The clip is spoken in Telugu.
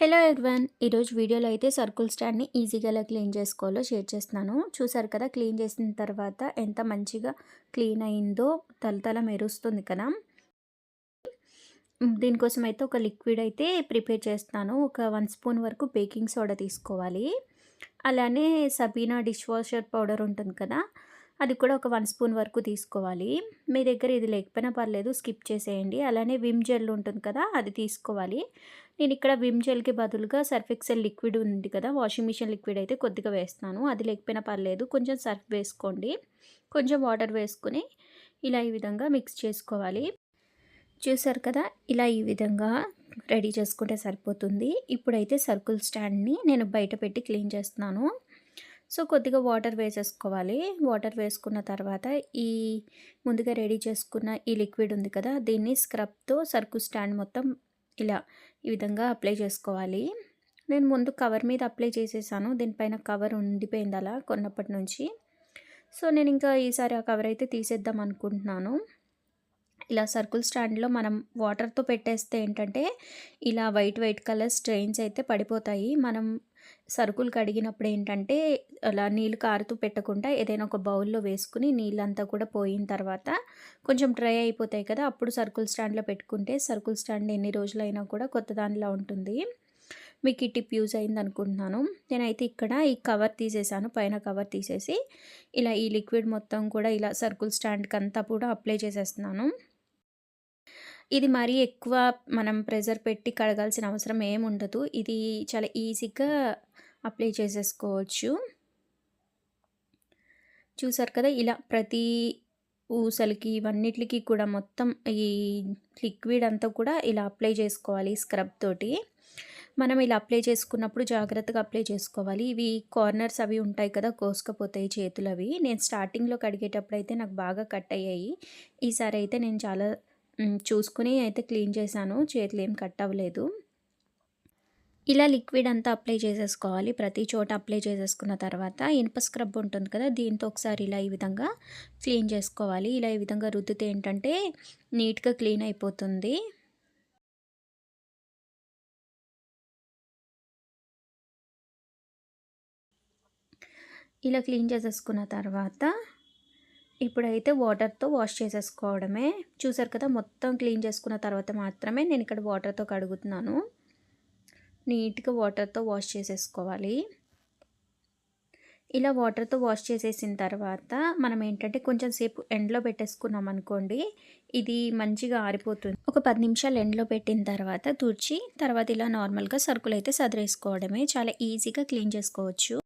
హలో ఎవ్రీవన్ ఈరోజు వీడియోలో అయితే సర్కిల్ స్టాండ్ని ఈజీగా ఎలా క్లీన్ చేసుకోవాలో షేర్ చేస్తున్నాను. చూసారు కదా క్లీన్ చేసిన తర్వాత ఎంత మంచిగా క్లీన్ అయిందో తలతల మెరుస్తుంది కదా. దీనికోసం అయితే ఒక లిక్విడ్ అయితే ప్రిపేర్ చేస్తాను ఒక వన్ స్పూన్ వరకు బేకింగ్ సోడా తీసుకోవాలి. అలానే సబీనా డిష్ వాషర్ పౌడర్ ఉంటుంది కదా అది కూడా ఒక వన్ స్పూన్ వరకు తీసుకోవాలి. మీ దగ్గర ఇది లేకపోయినా పర్లేదు స్కిప్ చేసేయండి. అలానే విమ్ జెల్ ఉంటుంది కదా అది తీసుకోవాలి. నేను ఇక్కడ విమ్ జెల్కి బదులుగా సర్ఫ్ ఎక్సెల్ లిక్విడ్ ఉంది కదా వాషింగ్ మిషన్ లిక్విడ్ అయితే కొద్దిగా వేస్తాను అది లేకపోయినా పర్లేదు కొంచెం సర్ఫ్ వేసుకోండి. కొంచెం వాటర్ వేసుకుని ఇలా ఈ విధంగా మిక్స్ చేసుకోవాలి. చూసారు కదా ఇలా ఈ విధంగా రెడీ చేసుకుంటే సరిపోతుంది. ఇప్పుడైతే సర్కిల్ స్టాండ్ని నేను బయట పెట్టి క్లీన్ చేస్తున్నాను. సో కొద్దిగా వాటర్ వేసేసుకోవాలి. వాటర్ వేసుకున్న తర్వాత ఈ ముందుగా రెడీ చేసుకున్న ఈ లిక్విడ్ ఉంది కదా దీన్ని స్క్రబ్తో సర్కు స్టాండ్ మొత్తం ఇలా ఈ విధంగా అప్లై చేసుకోవాలి. నేను ముందు కవర్ మీద అప్లై చేసేసాను. దీనిపైన కవర్ ఉండిపోయింది అలా కొన్నప్పటి నుంచి. సో నేను ఇంకా ఈసారి ఆ కవర్ అయితే తీసేద్దాం అనుకుంటున్నాను. ఇలా సర్కుల్ స్టాండ్లో మనం వాటర్తో పెట్టేస్తే ఏంటంటే ఇలా వైట్ వైట్ కలర్ స్ట్రెయిన్స్ అయితే పడిపోతాయి. మనం సరుకులు కడిగినప్పుడు ఏంటంటే అలా నీళ్ళు కారుతూ పెట్టకుండా ఏదైనా ఒక బౌల్లో వేసుకుని నీళ్ళంతా కూడా పోయిన తర్వాత కొంచెం డ్రై అయిపోతాయి కదా అప్పుడు సర్కుల్ స్టాండ్లో పెట్టుకుంటే సర్కుల్ స్టాండ్ ఎన్ని రోజులైనా కూడా కొత్త దానిలో ఉంటుంది. మీకు ఈ టిప్ యూజ్ అయింది అనుకుంటున్నాను. నేనైతే ఇక్కడ ఈ కవర్ తీసేసాను పైన కవర్ తీసేసి ఇలా ఈ లిక్విడ్ మొత్తం కూడా ఇలా సర్కుల్ స్టాండ్కి అంతా కూడా అప్లై చేసేస్తున్నాను. ఇది మరీ ఎక్కువ మనం ప్రెజర్ పెట్టి కడగాల్సిన అవసరం ఏముండదు ఇది చాలా ఈజీగా అప్లై చేసేసుకోవచ్చు. చూసారు కదా ఇలా ప్రతి ఊసలకి ఇవన్నిటికి కూడా మొత్తం ఈ లిక్విడ్ అంతా కూడా ఇలా అప్లై చేసుకోవాలి స్క్రబ్ తోటి. మనం ఇలా అప్లై చేసుకున్నప్పుడు జాగ్రత్తగా అప్లై చేసుకోవాలి. ఇవి కార్నర్స్ అవి ఉంటాయి కదా కోసుకపోతాయి చేతులు అవి నేను స్టార్టింగ్లో కడిగేటప్పుడు అయితే నాకు బాగా కట్ అయ్యాయి. ఈసారి అయితే నేను చాలా చూసుకుని అయితే క్లీన్ చేశాను. చేతులు ఏం కట్ అవ్వలేదు. ఇలా లిక్విడ్ అంతా అప్లై చేసేసుకోవాలి. ప్రతి చోట అప్లై చేసేసుకున్న తర్వాత ఇనుప స్క్రబ్ ఉంటుంది కదా దీంతో ఒకసారి ఇలా ఈ విధంగా క్లీన్ చేసుకోవాలి. ఇలా ఈ విధంగా రుద్దితే ఏంటంటే నీట్గా క్లీన్ అయిపోతుంది. ఇలా క్లీన్ చేసేసుకున్న తర్వాత ఇప్పుడైతే వాటర్తో వాష్ చేసేసుకోవడమే. చూసారు కదా మొత్తం క్లీన్ చేసుకున్న తర్వాత మాత్రమే నేను ఇక్కడ వాటర్తో కడుగుతున్నాను. నీట్గా వాటర్తో వాష్ చేసేసుకోవాలి. ఇలా వాటర్తో వాష్ చేసేసిన తర్వాత మనం ఏంటంటే కొంచెం సేపు ఎండ్లో పెట్టేసుకున్నాం అనుకోండి ఇది మంచిగా ఆరిపోతుంది. ఒక పది నిమిషాలు ఎండ్లో పెట్టిన తర్వాత తుడిచి తర్వాత ఇలా నార్మల్గా సరుకులు అయితే సదిరేసుకోవడమే. చాలా ఈజీగా క్లీన్ చేసుకోవచ్చు.